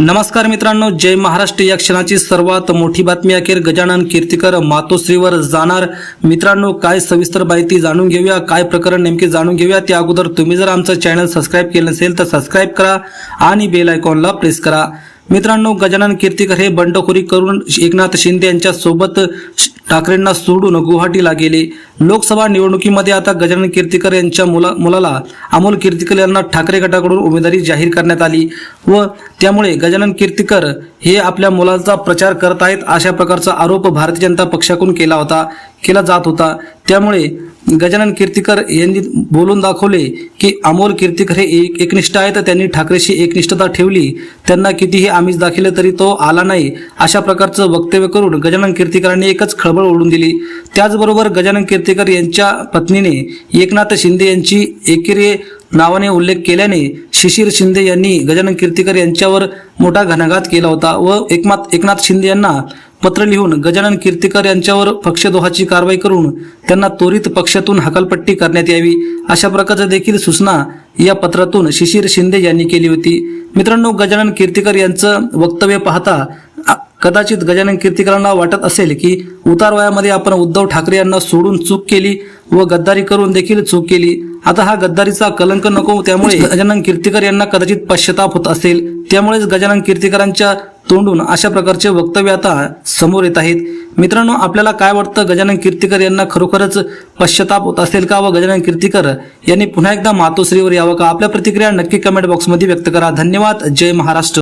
नमस्कार मित्रांनो जय महाराष्ट्र या क्षणाची सर्वात मोठी बातमी अखेर गजानन कीर्तिकर मातोश्रीवर जाणार. मित्रांनो काय सविस्तर माहिती जाणून घेऊया काय प्रकरण नेमके जाणून घेऊया त्या अगोदर तुम्ही जर आमचं चॅनल सबस्क्राईब केलं नसेल तर सबस्क्राईब करा आणि बेल आयकॉनला प्रेस करा. मित्रांनो गजानन कीर्तिकर हे बंडखोरी करून एकनाथ शिंदे यांच्या सोबत श- ठाकरेंना सोडून गुवाहाटीला गेले. लोकसभा निवडणुकीमध्ये आता गजानन कीर्तिकर यांच्या मुला मुलाला अमोल कीर्तिकर यांना ठाकरे गटाकडून उमेदवारी जाहीर करण्यात आली व त्यामुळे गजानन कीर्तिकर हे आपल्या मुलाचा प्रचार करत आहेत अशा प्रकारचा आरोप भारतीय जनता पक्षाकडून केला होता केला जात होता. त्यामुळे गजानन कीर्तिकर यांनी बोलून दाखवले की अमोल कीर्तिकर हे एक एकनिष्ठ आहेत त्यांनी ठाकरेशी एकनिष्ठता ठेवली. त्यांना कितीही आमिष दाखवले तरी तो आला नाही अशा प्रकारचं वक्तव्य करून गजानन कीर्तिकरांनी एकच खळबळ ओढून दिली. त्याचबरोबर गजानन कीर्तिकर यांच्या पत्नीने एकनाथ शिंदे यांची एकेरी नावाने उल्लेख केल्याने शिशिर शिंदे यांनी गजानन कीर्तिकर यांच्यावर मोठा घणाघात केला होता व एकमात एकनाथ शिंदे यांना पत्र लिहून गजानन कीर्तिकर यांच्यावर पक्षद्रोहाची कारवाई करून त्यांना त्वरित पक्षातून हकालपट्टी करण्यात यावी अशा प्रकारच्या देखील सूचना या पत्रातून शिशिर शिंदे यांनी केली होती. मित्रांनो गजानन कीर्तिकर यांचं वक्तव्य पाहता कदाचित गजानन कीर्तिकरांना वाटत असेल की उतार वयामध्ये आपण उद्धव ठाकरे यांना सोडून चूक केली व गद्दारी करून देखील चूक केली. आता हा गद्दारीचा कलंक नको त्यामुळे गजानन कीर्तिकर यांना कदाचित पश्चाताप होत असेल. त्यामुळेच गजानन कीर्तिकरांच्या तोंडून अशा प्रकारचे वक्तव्य आता समोर येत आहेत. मित्रांनो आपल्याला काय वाटतं? गजानन कीर्तिकर यांना खरोखरच पश्चाताप होत असेल का? व गजानन कीर्तिकर यांनी पुन्हा एकदा मातोश्रीवर यावं का? आपल्या प्रतिक्रिया नक्की कमेंट बॉक्समध्ये व्यक्त करा. धन्यवाद. जय महाराष्ट्र.